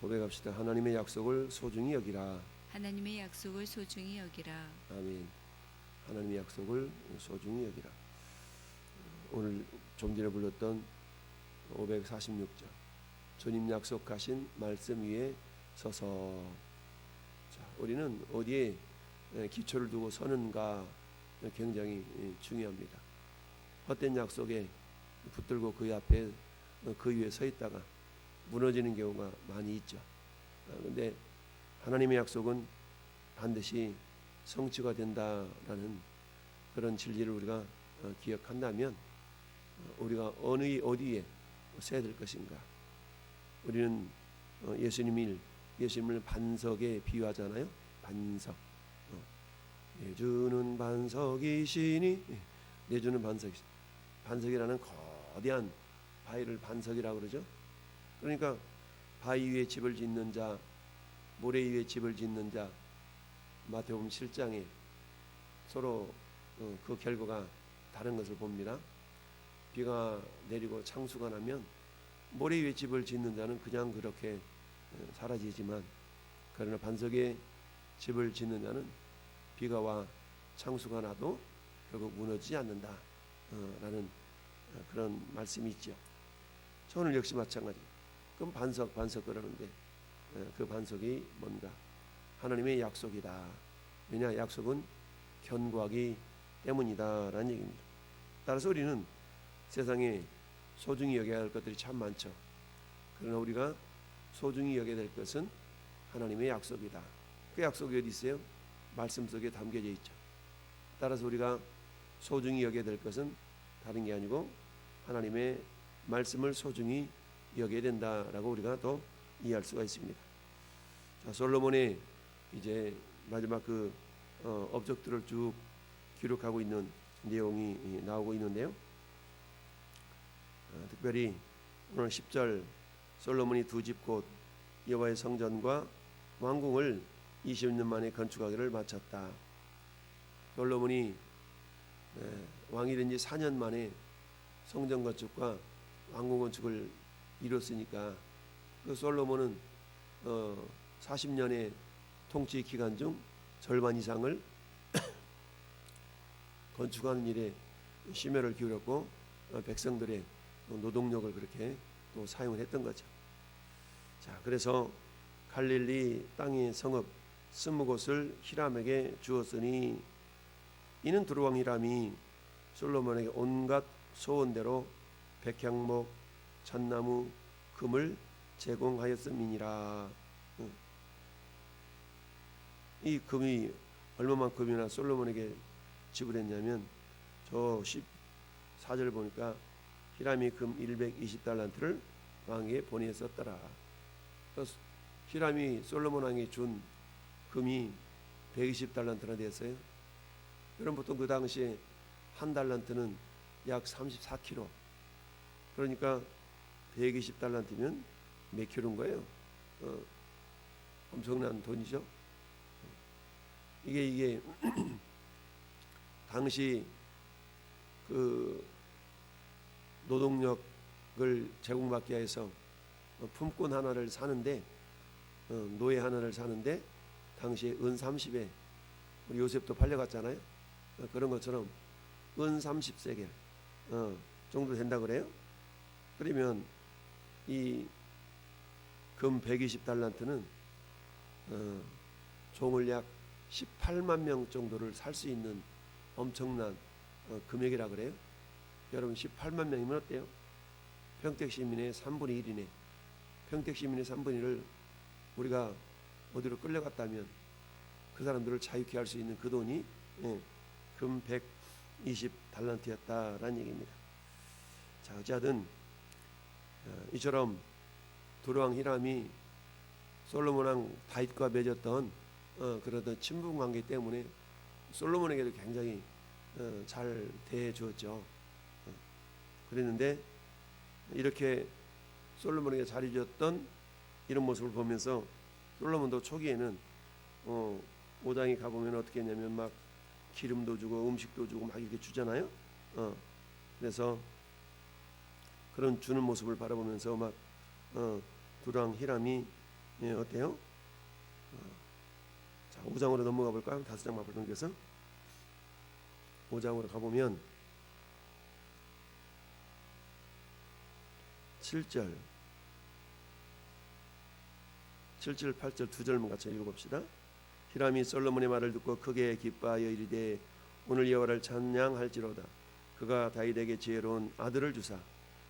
고백합시다. 하나님의 약속을 소중히 여기라. 하나님의 약속을 소중히 여기라. 아멘. 하나님의 약속을 소중히 여기라. 오늘 좀 전에 불렀던 546절. 주님 약속하신 말씀 위에 서서. 자, 우리는 어디에 기초를 두고 서는가 굉장히 중요합니다. 헛된 약속에 붙들고 그 앞에 그 위에 서 있다가 무너지는 경우가 많이 있죠. 그런데 하나님의 약속은 반드시 성취가 된다라는 그런 진리를 우리가 어, 기억한다면 어, 우리가 어느 어디에 서야 될 것인가? 우리는 어, 예수님을 예수님을 반석에 비유하잖아요. 반석. 내주는 반석이시니 예, 내주는 반석. 반석이라는 거대한 바위를 반석이라고 그러죠. 그러니까 바위 위에 집을 짓는 자, 모래 위에 집을 짓는 자, 마태복음 7장에 서로 어, 그 결과가 다른 것을 봅니다. 비가 내리고 창수가 나면 모래 위에 집을 짓는 자는 그냥 그렇게 어, 사라지지만 그러나 반석에 집을 짓는 자는 비가 와 창수가 나도 결국 무너지지 않는다라는 어, 그런 말씀이 있죠. 오늘 역시 마찬가지. 그럼 반석 반석 그러는데 그 반석이 뭔가 하나님의 약속이다. 왜냐 약속은 견고하기 때문이다라는 얘기입니다. 따라서 우리는 세상에 소중히 여겨야 할 것들이 참 많죠. 그러나 우리가 소중히 여겨야 될 것은 하나님의 약속이다. 그 약속이 어디 있어요? 말씀 속에 담겨져 있죠. 따라서 우리가 소중히 여겨야 될 것은 다른 게 아니고 하나님의 말씀을 소중히 여겨야 된다라고 우리가 또 이해할 수가 있습니다. 자, 솔로몬의 이제 마지막 그 어, 업적들을 쭉 기록하고 있는 내용이 나오고 있는데요. 어, 특별히 오늘 10절 솔로몬이 두집곧 여호와의 성전과 왕궁을 20년 만에 건축하기를 마쳤다. 솔로몬이 에, 왕이 된 지 4년 만에 성전 건축과 왕궁 건축을 이뤘으니까 그 솔로몬은 어, 40년의 통치 기간 중 절반 이상을 건축하는 일에 심혈을 기울였고 어, 백성들의 노동력을 그렇게 또 사용을 했던 거죠. 자, 그래서 갈릴리 땅의 성읍 스무 곳을 히람에게 주었으니 이는 두루왕 히람이 솔로몬에게 온갖 소원대로 백향목, 잣나무, 금을 제공하였음이니라. 이 금이 얼마만큼이나 솔로몬에게 지불했냐면 저 14절 보니까 히람이 금 120달란트를 왕에게 보내었더라. 히람이 솔로몬 왕이 준 금이 120달란트나 됐어요. 그럼 보통 그 당시에 한 달란트는 약 34kg. 그러니까 120달란트면 몇 킬로인 거예요? 어, 엄청난 돈이죠. 이게 이게 당시 그 노동력을 제공받기 위해서 품꾼 하나를 사는데 어, 노예 하나를 사는데 당시에 은 30에 우리 요셉도 팔려갔잖아요. 어, 그런 것처럼 은 30세겔 어, 정도 된다 그래요. 그러면 이 금 120달란트는 어, 종을 약 18만 명 정도를 살 수 있는 엄청난 어, 금액이라 그래요. 여러분 18만 명이면 어때요? 평택 시민의 3분의 1이네. 평택 시민의 3분의 1을 우리가 어디로 끌려갔다면 그 사람들을 자유케 할 수 있는 그 돈이 예, 금 120달란트였다라는 얘기입니다. 자, 어쨌든 어, 이처럼 두루왕 히람이 솔로몬 왕 다윗과 맺었던 어, 그러던 친분 관계 때문에 솔로몬에게도 굉장히 어, 잘 대해 주었죠. 어, 그랬는데 이렇게 솔로몬에게 잘해 줬던 이런 모습을 보면서 솔로몬도 초기에는 어, 오당에 가보면 어떻게 했냐면 막 기름도 주고 음식도 주고 막 이렇게 주잖아요. 어, 그래서 그런 주는 모습을 바라보면서 막 어, 두랑 히람이 예, 어때요? 어. 자, 5장으로 넘어가 볼까요? 다섯 장만 넘겨서 5장으로 가보면 7절 7절 8절 두 절만 같이 읽어봅시다. 히람이 솔로몬의 말을 듣고 크게 기뻐하여 이르되 오늘 여호와를 찬양할지로다. 그가 다윗에게 지혜로운 아들을 주사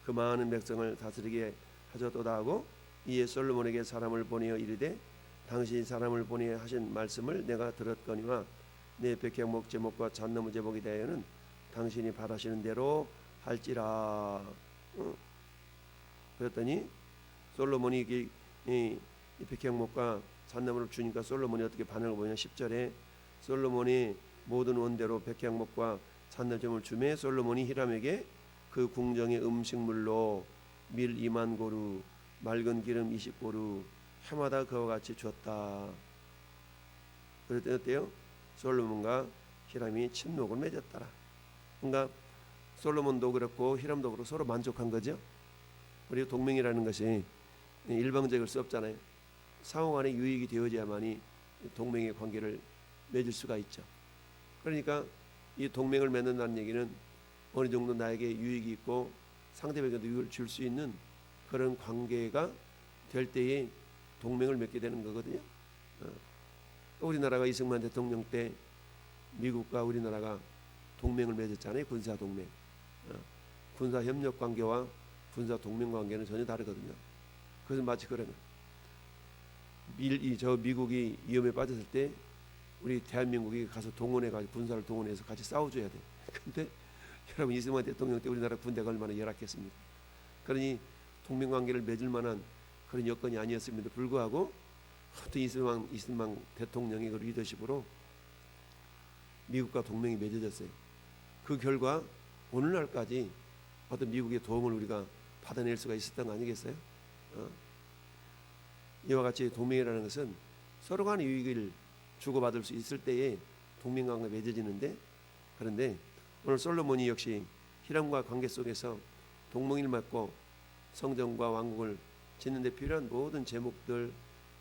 그 많은 백성을 다스리게 하셨도다 하고 이에 솔로몬에게 사람을 보내어 이르되 당신이 사람을 보내어 하신 말씀을 내가 들었거니와 내 백향목 제목과 잣나무 제목에 대하여는 당신이 바라시는 대로 할지라. 어. 그랬더니 솔로몬이 이, 이, 이 백향목과 잣나무를 주니까 솔로몬이 어떻게 반응을 보냐 10절에 솔로몬이 모든 원대로 백향목과 잣나무를 주매 솔로몬이 히람에게 그 궁정의 음식물로 밀 2만 고루 맑은 기름 20고루 해마다 그와 같이 주었다. 어때요? 솔로몬과 히람이 친목을 맺었더라. 그러니까 솔로몬도 그렇고 히람도 그렇고 서로 만족한 거죠. 우리 동맹이라는 것이 일방적일 수 없잖아요. 상호 간에 유익이 되어야만이 동맹의 관계를 맺을 수가 있죠. 그러니까 이 동맹을 맺는다는 얘기는 어느 정도 나에게 유익이 있고 상대방에게도 유익을 줄 수 있는 그런 관계가 될 때에 동맹을 맺게 되는 거거든요. 어. 우리나라가 이승만 대통령 때 미국과 우리나라가 동맹을 맺었잖아요. 군사 동맹. 어. 군사 협력 관계와 군사 동맹 관계는 전혀 다르거든요. 그것은 마치 그런 밀이저 미국이 위험에 빠졌을 때 우리 대한민국이 가서 동원해 가지고 군사를 동원해서 같이 싸워줘야 돼. 근데 여러분 이승만 대통령 때 우리나라 군대가 얼마나 열악했습니까? 그러니 동맹 관계를 맺을 만한 그런 여건이 아니었음에도 불구하고 하여튼 이승만 이승만 대통령의 그 리더십으로 미국과 동맹이 맺어졌어요. 그 결과 오늘날까지 어떤 미국의 도움을 우리가 받아낼 수가 있었던 거 아니겠어요? 어? 이와 같이 동맹이라는 것은 서로 간의 유익을 주고받을 수 있을 때에 동맹관계 맺어지는데 그런데 오늘 솔로몬이 역시 히람과 관계 속에서 동맹을 맺고 성전과 왕국을 짓는 데 필요한 모든 제목들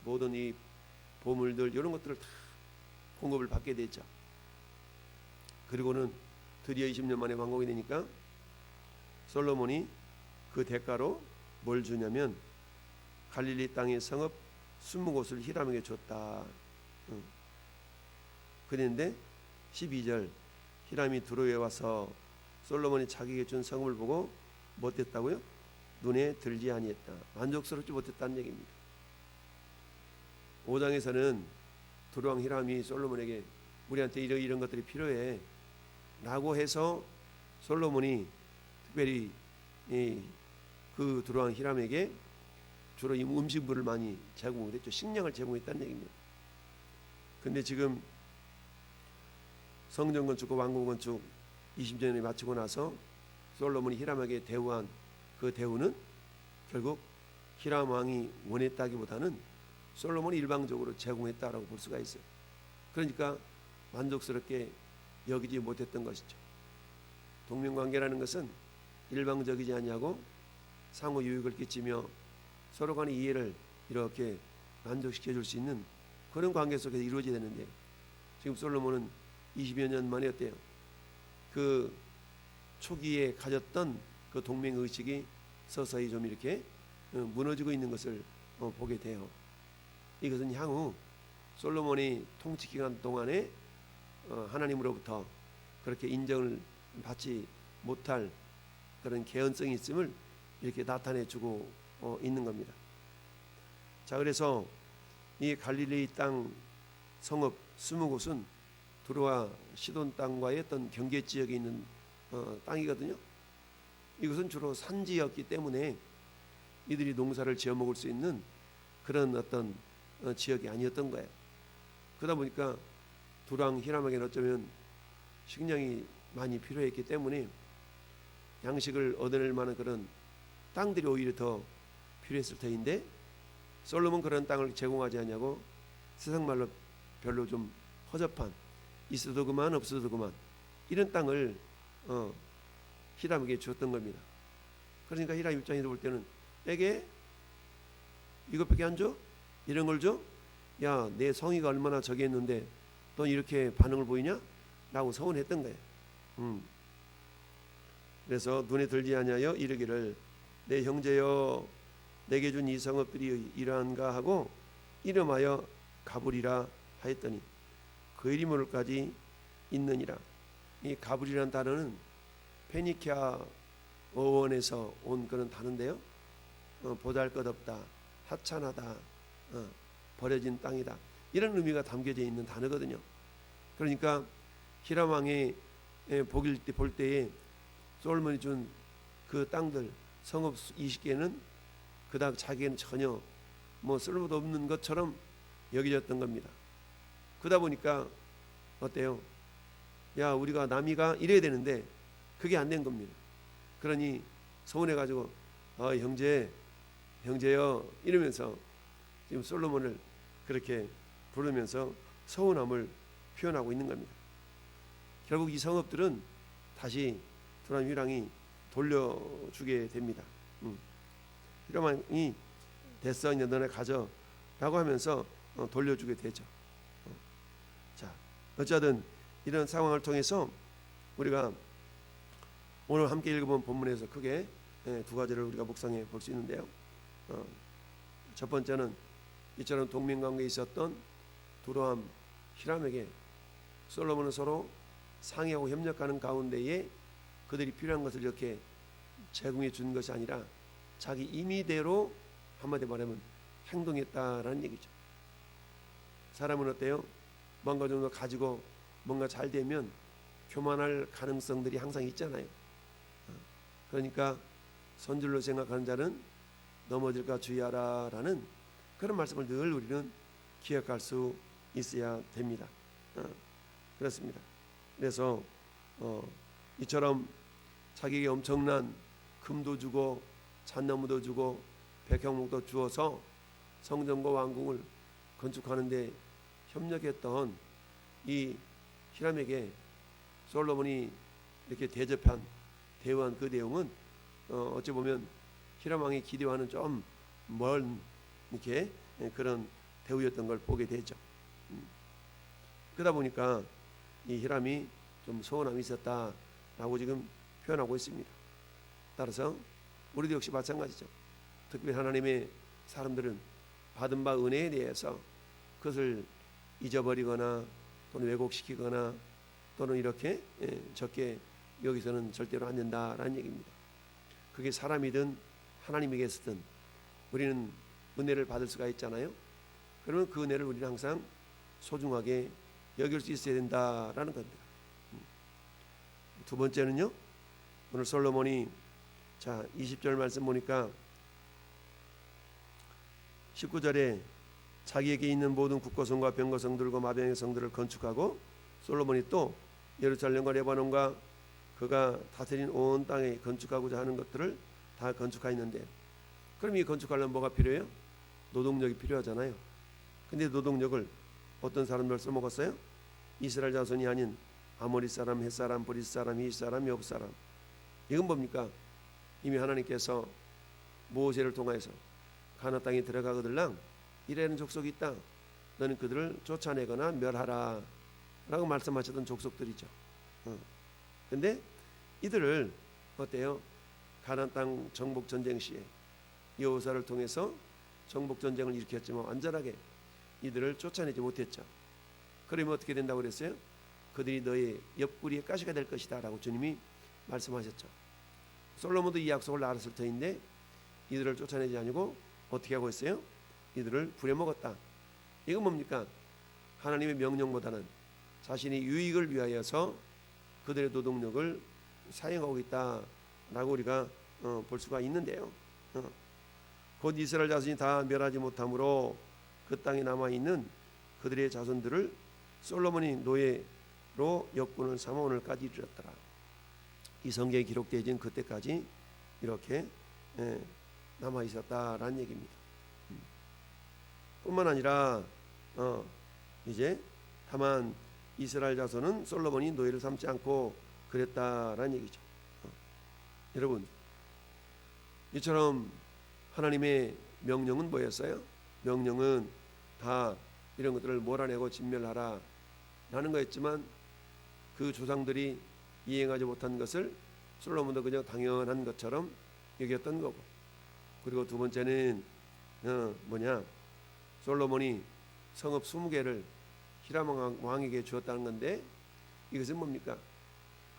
모든 이 보물들 이런 것들을 다 공급을 받게 되죠. 그리고는 드디어 20년 만에 왕국이 되니까 솔로몬이 그 대가로 뭘 주냐면 갈릴리 땅의 성읍 20곳을 히람에게 줬다. 응. 그랬는데 12절 히람이 두로에 와서 솔로몬이 자기에게 준 성읍을 보고 못했다고요? 눈에 들지 아니했다. 만족스럽지 못했다는 얘기입니다. 5장에서는 두로왕 히람이 솔로몬에게 우리한테 이런 이런 것들이 필요해 라고 해서 솔로몬이 특별히 이, 그 두로왕 히람에게 주로 이 음식물을 많이 제공을 했죠. 식량을 제공했다는 얘기입니다. 근데 지금 성전 건축과 왕궁 건축 20년에 마치고 나서 솔로몬이 히람에게 대우한 그 대우는 결국 히람 왕이 원했다기보다는 솔로몬이 일방적으로 제공했다라고 볼 수가 있어요. 그러니까 만족스럽게 여기지 못했던 것이죠. 동맹 관계라는 것은 일방적이지 아니하고 상호 유익을 끼치며 서로 간의 이해를 이렇게 만족시켜 줄 수 있는 그런 관계 속에서 이루어져야 되는데 지금 솔로몬은 20여 년 만에 어때요? 그 초기에 가졌던 그 동맹 의식이 서서히 좀 이렇게 어, 무너지고 있는 것을 어, 보게 돼요. 이것은 향후 솔로몬이 통치 기간 동안에 어, 하나님으로부터 그렇게 인정을 받지 못할 그런 개연성이 있음을 이렇게 나타내 주고 있는 겁니다. 자 그래서 이 갈릴리 땅 성읍 스무 곳은 두루와 시돈 땅과의 어떤 경계 지역에 있는 어, 땅이거든요. 이것은 주로 산지였기 때문에 이들이 농사를 지어 먹을 수 있는 그런 어떤 어, 지역이 아니었던 거예요. 그러다 보니까 두랑 히람에게는 어쩌면 식량이 많이 필요했기 때문에 양식을 얻어낼 만한 그런 땅들이 오히려 더 필요했을 터인데 솔로몬 그런 땅을 제공하지 않냐고 세상 말로 별로 좀 허접한 있어도 그만 없어도 그만 이런 땅을 어, 히람에게 주었던 겁니다. 그러니까 히람 입장에서 볼 때는 에게 이것밖에 안 줘? 이런 걸 줘? 야, 내 성의가 얼마나 저기 했는데 또 이렇게 반응을 보이냐? 라고 서운했던 거예요. 음. 그래서 눈에 들지 아니하여 이르기를 내 형제여 내게 준 이 성읍들이 이러한가 하고 이름하여 가불이라 하였더니 그 이름으로까지 있느니라. 이 가불이라는 단어는 페니키아 어원에서 온 그런 단어인데요. 어, 보잘것없다, 하찮하다, 어, 버려진 땅이다 이런 의미가 담겨져 있는 단어거든요. 그러니까 히람 왕이 예, 보길 때볼 때에 솔몬이 준 그 땅들 성읍 20개는 그닥 자기는 전혀 뭐 쓸모도 없는 것처럼 여겨졌던 겁니다. 그러다 보니까 어때요? 야 우리가 남이가 이래야 되는데 그게 안 된 겁니다. 그러니 서운해 가지고 아 형제 형제여 이러면서 지금 솔로몬을 그렇게 부르면서 서운함을 표현하고 있는 겁니다. 결국 이 성읍들은 다시 두람 휘랑이 돌려주게 됩니다. 음. 히람왕이 됐어 이제 너네 가져라고 하면서 어, 돌려주게 되죠. 어. 자 어쨌든 이런 상황을 통해서 우리가 오늘 함께 읽어본 본문에서 크게 예, 두 가지를 우리가 묵상해 볼 수 있는데요. 어, 첫 번째는 이처럼 동맹관계에 있었던 두로함 히람에게 솔로몬은 서로 상의하고 협력하는 가운데에 그들이 필요한 것을 이렇게 제공해 준 것이 아니라 자기 임의대로 한마디 말하면 행동했다라는 얘기죠. 사람은 어때요? 뭔가 좀더 가지고 뭔가 잘 되면 교만할 가능성들이 항상 있잖아요. 어, 그러니까 선줄로 생각하는 자는 넘어질까 주의하라라는 그런 말씀을 늘 우리는 기억할 수 있어야 됩니다. 어, 그렇습니다. 그래서 어, 이처럼 자기에게 엄청난 금도 주고 잣나무도 주고 백향목도 주어서 성전과 왕궁을 건축하는데 협력했던 이 히람에게 솔로몬이 이렇게 대접한 대우한 그 내용은 어, 어찌 보면 히람 왕의 기대와는 좀먼 이렇게 그런 대우였던 걸 보게 되죠. 음. 그러다 보니까 이 히람이 좀 서운함이 있었다라고 지금 표현하고 있습니다. 따라서 우리도 역시 마찬가지죠. 특별히 하나님의 사람들은 받은 바 은혜에 대해서 그것을 잊어버리거나 또는 왜곡시키거나 또는 이렇게 예, 적게 여기서는 절대로 안 된다라는 얘기입니다. 그게 사람이든 하나님에게서든 우리는 은혜를 받을 수가 있잖아요. 그러면 그 은혜를 우리는 항상 소중하게 여길 수 있어야 된다라는 겁니다. 음. 두 번째는요. 오늘 솔로몬이 자 20절 말씀 보니까 19절에 자기에게 있는 모든 국고성과 병거성들과 마병의 성들을 건축하고 솔로몬이 또 예루살렘과 레바논과 그가 다스린 온 땅에 건축하고자 하는 것들을 다 건축하였는데 그럼 이 건축하려면 뭐가 필요해요? 노동력이 필요하잖아요. 근데 노동력을 어떤 사람들 써먹었어요? 이스라엘 자손이 아닌 아모리 사람, 헷 사람, 브리 사람, 히 사람, 여부 사람. 이건 뭡니까? 이미 하나님께서 모세를 통하여서 가나 땅에 들어가거들랑 이라는 족속이 있다. 너는 그들을 쫓아내거나 멸하라. 라고 말씀하셨던 족속들이죠. 어. 근데 이들을 어때요? 가나안 땅 정복 전쟁 시에 여호사를 통해서 정복 전쟁을 일으켰지만 완전하게 이들을 쫓아내지 못했죠. 그러면 어떻게 된다고 그랬어요? 그들이 너의 옆구리에 가시가 될 것이다라고 주님이 말씀하셨죠. 솔로몬도 이 약속을 알았을 터인데 이들을 쫓아내지 아니고 어떻게 하고 있어요? 이들을 부려먹었다. 이건 뭡니까? 하나님의 명령보다는 자신의 유익을 위하여서 그들의 노동력을 사용하고 있다라고 우리가 어, 볼 수가 있는데요. 어. 곧 이스라엘 자손이 다 멸하지 못함으로 그 땅에 남아 있는 그들의 자손들을 솔로몬이 노예로 역군을 삼아 오늘까지 이르렀더라. 이 성경에 기록되어진 그때까지 이렇게 예, 남아 있었다라는 얘기입니다. 음. 뿐만 아니라 어, 이제 다만 이스라엘 자손은 솔로몬이 노예를 삼지 않고 그랬다라는 얘기죠. 어. 여러분 이처럼 하나님의 명령은 뭐였어요? 명령은 다 이런 것들을 몰아내고 진멸하라 라는 거였지만 그 조상들이 이행하지 못한 것을 솔로몬도 그냥 당연한 것처럼 여겼던 거고 그리고 두 번째는 어, 뭐냐 솔로몬이 성읍 20개를 히람 왕- 왕에게 주었다는 건데 이것은 뭡니까?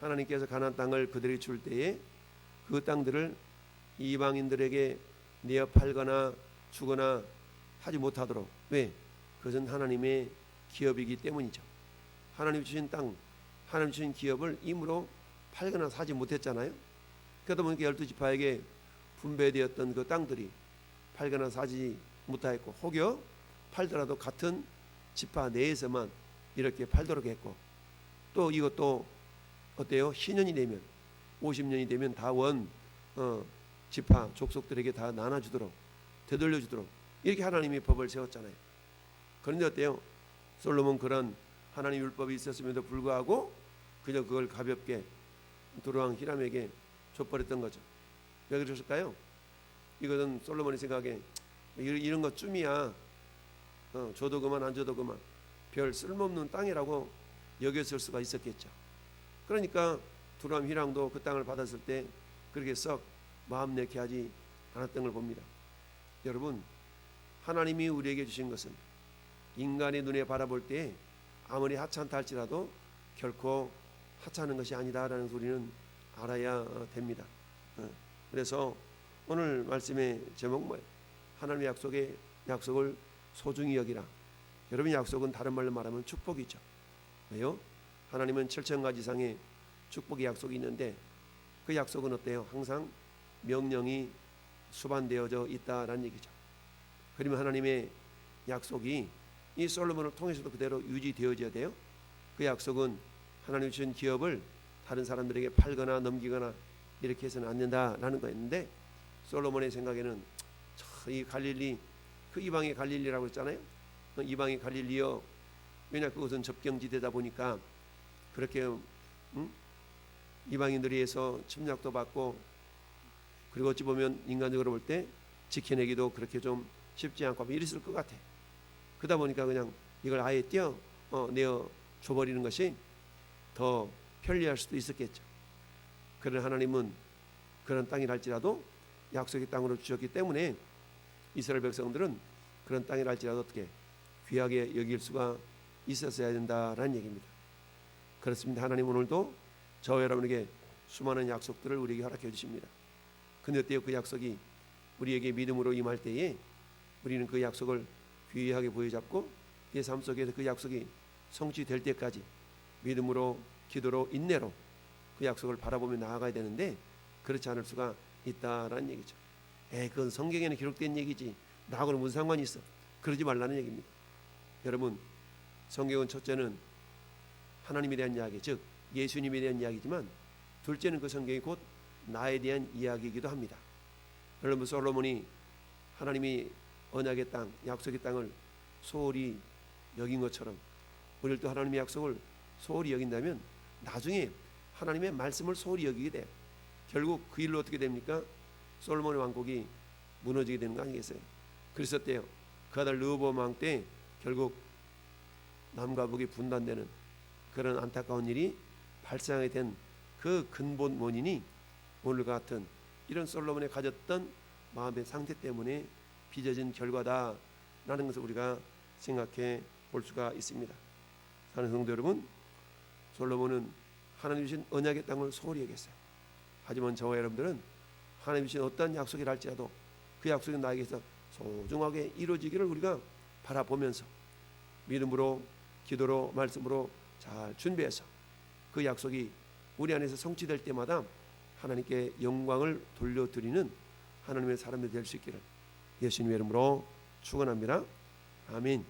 하나님께서 가나안 땅을 그들이 줄 때에 그 땅들을 이방인들에게 내어 팔거나 주거나 하지 못하도록. 왜? 그것은 하나님의 기업이기 때문이죠. 하나님 주신 땅 하나님 주신 기업을 임으로 팔거나 사지 못했잖아요. 그러다 보니까 열두 지파에게 분배되었던 그 땅들이 팔거나 사지 못하였고 혹여 팔더라도 같은 지파 내에서만 이렇게 팔도록 했고 또 이것도 어때요? 신년이 되면 50년이 되면 다원 어, 지파 족속들에게 다 나눠주도록 되돌려주도록 이렇게 하나님이 법을 세웠잖아요. 그런데 어때요? 솔로몬 그런 하나님 율법이 있었음에도 불구하고 그저 그걸 가볍게 두루왕 히람에게 줘버렸던 거죠. 왜 그러실까요? 이것은 솔로몬의 생각에 이런 것쯤이야 어, 줘도 그만 안 줘도 그만 별 쓸모없는 땅이라고 여겼을 수가 있었겠죠. 그러니까 두람 히랑도 그 땅을 받았을 때 그렇게 썩 마음 내게 하지 않았던 걸 봅니다. 여러분 하나님이 우리에게 주신 것은 인간의 눈에 바라볼 때 아무리 하찮다 할지라도 결코 하찮은 것이 아니다라는 소리는 알아야 됩니다. 어, 그래서 오늘 말씀의 제목 뭐예요? 하나님의 약속의 약속을 소중히 여기라. 여러분 약속은 다른 말로 말하면 축복이죠. 왜요? 하나님은 7천 가지 이상의 축복의 약속이 있는데 그 약속은 어때요? 항상 명령이 수반되어져 있다라는 얘기죠. 그러면 하나님의 약속이 이 솔로몬을 통해서도 그대로 유지되어져야 돼요. 그 약속은 하나님 주신 기업을 다른 사람들에게 팔거나 넘기거나 이렇게 해서는 안 된다라는 거였는데 솔로몬의 생각에는 참이 갈릴리 그 이방의 갈릴리라고 했잖아요. 그 이방의 갈릴리요. 왜냐 그것은 접경지대다 보니까 그렇게 음? 이방인들이 해서 침략도 받고 그리고 어찌 보면 인간적으로 볼 때 지켜내기도 그렇게 좀 쉽지 않고 뭐 이랬을 것 같아. 그러다 보니까 그냥 이걸 아예 떼어 어, 내어 줘버리는 것이 더 편리할 수도 있었겠죠. 그러나 하나님은 그런 땅이랄지라도 약속의 땅으로 주셨기 때문에 이스라엘 백성들은 그런 땅이랄지라도 어떻게 귀하게 여길 수가 있었어야 된다라는 얘기입니다. 그렇습니다. 하나님 오늘도 저 여러분에게 수많은 약속들을 우리에게 허락해 주십니다. 근데 어때요? 그 약속이 우리에게 믿음으로 임할 때에 우리는 그 약속을 귀하게 부여잡고 내 삶 속에서 그 약속이 성취될 때까지 믿음으로 기도로 인내로 그 약속을 바라보며 나아가야 되는데 그렇지 않을 수가 있다라는 얘기죠. 에 그건 성경에는 기록된 얘기지 나하고는 무슨 상관이 있어? 그러지 말라는 얘기입니다. 여러분 성경은 첫째는 하나님에 대한 이야기, 즉 예수님에 대한 이야기지만 둘째는 그 성경이 곧 나에 대한 이야기이기도 합니다. 여러분 솔로몬이 하나님이 언약의 땅, 약속의 땅을 소홀히 여긴 것처럼 우리도 하나님의 약속을 소홀히 여긴다면 나중에 하나님의 말씀을 소홀히 여기게 돼요. 결국 그 일로 어떻게 됩니까? 솔로몬의 왕국이 무너지게 되는 거 아니겠어요? 그랬었대요. 그 아들 르호보암 왕때 결국 남과 북이 분단되는 그런 안타까운 일이 발생하게 된 그 근본 원인이 오늘 같은 이런 솔로몬이 가졌던 마음의 상태 때문에 빚어진 결과다라는 것을 우리가 생각해 볼 수가 있습니다. 사는 성도 여러분, 솔로몬은 하나님 주신 언약의 땅을 소홀히 여겼어요. 하지만 저와 여러분들은 하나님 주신 어떤 약속이라 할지라도 그 약속이 나에게서 소중하게 이루어지기를 우리가 바라보면서 믿음으로 기도로 말씀으로 잘 준비해서 그 약속이 우리 안에서 성취될 때마다 하나님께 영광을 돌려드리는 하나님의 사람들이 될 수 있기를 예수님의 이름으로 축원합니다. 아멘.